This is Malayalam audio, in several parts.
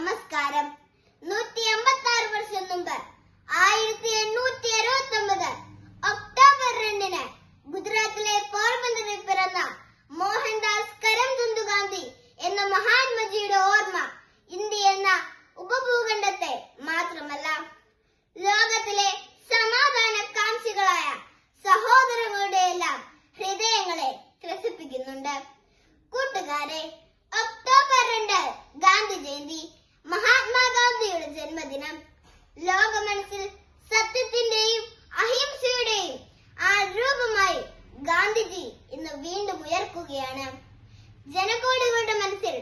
നമസ്കാരം. നൂറ്റി എൺപത്തി ആറ് വർഷം മുമ്പ് ആയിരത്തി എണ്ണൂറ്റി അറുപത്തി ഒമ്പത് ഒക്ടോബർ രണ്ടിന് ഗുജറാത്തിലെ പോർബന്തറിൽ പിറന്ന മോഹൻദാസ് കരംചന്ദ് ഗാന്ധി എന്ന മഹാത്മജിയുടെ ഓർമ്മ ഇന്ത്യ എന്ന ഉപഭൂഖണ്ഡത്തെ മാത്രമല്ല ലോകത്തിലെ സമാധാന കാംക്ഷികളായ സഹോദരങ്ങളുടെ എല്ലാം ഹൃദയങ്ങളെ ത്രസിപ്പിക്കുന്നുണ്ട്. കൂട്ടുകാരെ ഒക്ടോബർ രണ്ട് ഗാന്ധി ജയന്തി മഹാത്മാഗാന്ധിയുടെ ജന്മദിനം. ലോക മനസ്സിൽ സത്യത്തിന്റെയും അഹിംസയുടെയും ആ രൂപമായി ഗാന്ധിജി ഇന്ന് വീണ്ടും ഉയർക്കുകയാണ്. ജനകോടികളുടെ മനസ്സിൽ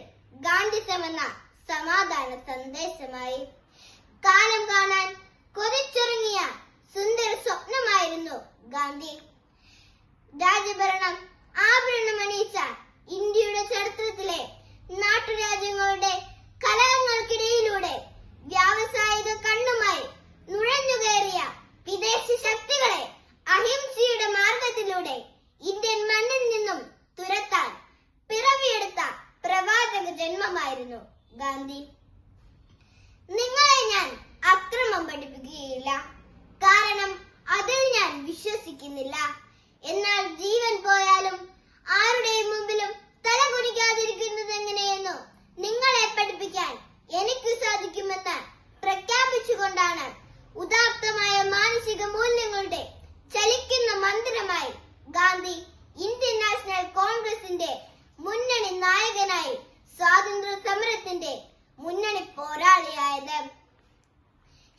ഗാന്ധിസം എന്ന സമാധാന സന്ദേശമായി കാലം കാണാൻ ഗാന്ധി. നിങ്ങളെ ഞാൻ അക്രമം പഠിപ്പിക്കുകയില്ല. കാരണം അതിൽ ഞാൻ വിശ്വസിക്കുന്നില്ല. എന്നാൽ ജീവൻ പോയാലും സ്വാതന്ത്ര്യ സമരത്തിന്റെ മുന്നണി പോരാളിയായത്.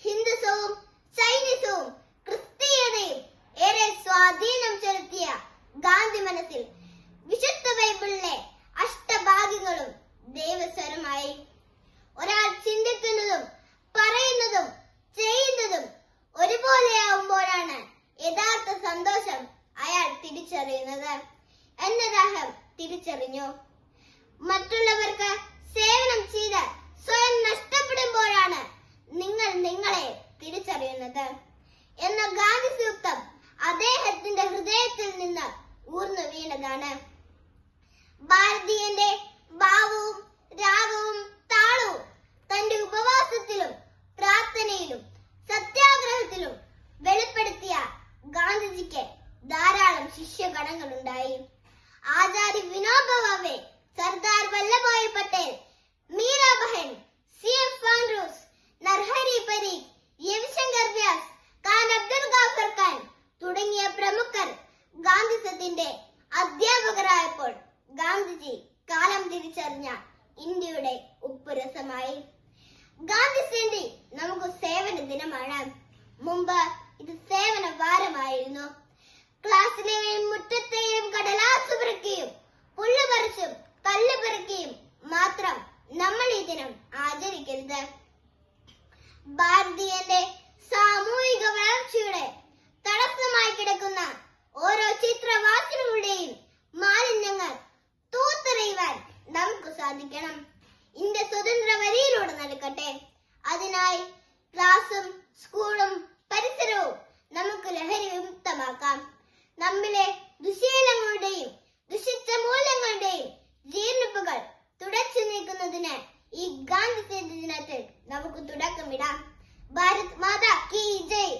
ഹിന്ദുസവും ചൈനീസവും ക്രിസ്തീയതയും ഏറെ സ്വാധീനം ചെലുത്തിയ ഗാന്ധി മനസ്സിൽ വിശുദ്ധ ബൈബിളിലെ അഷ്ടഭാഗികളും ദൈവസ്വരമായി. ഒരാൾ ചിന്തിക്കുന്നതും പറയുന്നതും ചെയ്യുന്നതും ഒരുപോലെയാവുമ്പോഴാണ് യഥാർത്ഥ സന്തോഷം അയാൾ തിരിച്ചറിയുന്നത്. എന്നദ്ദേഹം തിരിച്ചറിഞ്ഞു. മറ്റുള്ളവർക്ക് സേവനം ചെയ്ത് സ്വയം നഷ്ടപ്പെടുമ്പോഴാണ് നിങ്ങൾ നിങ്ങളെ തിരിച്ചറിയുന്നത്. എന്ന ഗാന്ധി സൂക്തം അദ്ദേഹത്തിന്റെ ഹൃദയത്തിൽ നിന്ന് ഊർന്നു വീണതാണ്. ഭാരതീയന്റെ ഭാവവും രാഗവും താളവും തന്റെ ഉപവാസത്തിലും പ്രാർത്ഥനയിലും സത്യാഗ്രഹത്തിലും വെളിപ്പെടുത്തിയ ഗാന്ധിജിക്ക് ധാരാളം ശിഷ്യഗണങ്ങളുണ്ടായി. ആചാര്യ വിനോബ ഭാവെ ഗാന്ധിസത്തിന്റെ അധ്യാപകരായപ്പോൾ ഗാന്ധിജി കാലം തിരിച്ചറിഞ്ഞ ഇന്ത്യയുടെ ഉപ്പുരസമായി. ഗാന്ധി നമുക്ക് സേവന ദിനമാണ്. മുമ്പ് ഇത് സേവന വാരമായിരുന്നു. ക്ലാസ്സിലെയും മുറ്റത്തെയും കടലാസ് പെറുക്കിയും പുല്ല് പറിച്ചും കല്ല് പെറുക്കിയും മാത്രം നമ്മൾ ഈ ദിനം ആചരിക്കരുത്. ഭാരതീയന്റെ സാമൂഹിക വളർച്ചയുടെ തടസ്സമായി ഇന്ത്യ സ്വതന്ത്ര വരിയിലൂടെ നടക്കട്ടെ. അതിനായി ക്ലാസും സ്കൂളും പരിസരവും നമുക്ക് ലഹരി വിമുക്തമാക്കാം. നമ്മിലെ ദുശീലങ്ങളുടെയും ദുഷിച്ച മൂല്യങ്ങളുടെയും ജീർണിപ്പുകൾ തുടച്ചു നീക്കുന്നതിന് ഈ ഗാന്ധി ജയന്തി ദിനത്തിൽ നമുക്ക് തുടക്കമിടാം. ഭാരത് മാതാ കി ജയ്.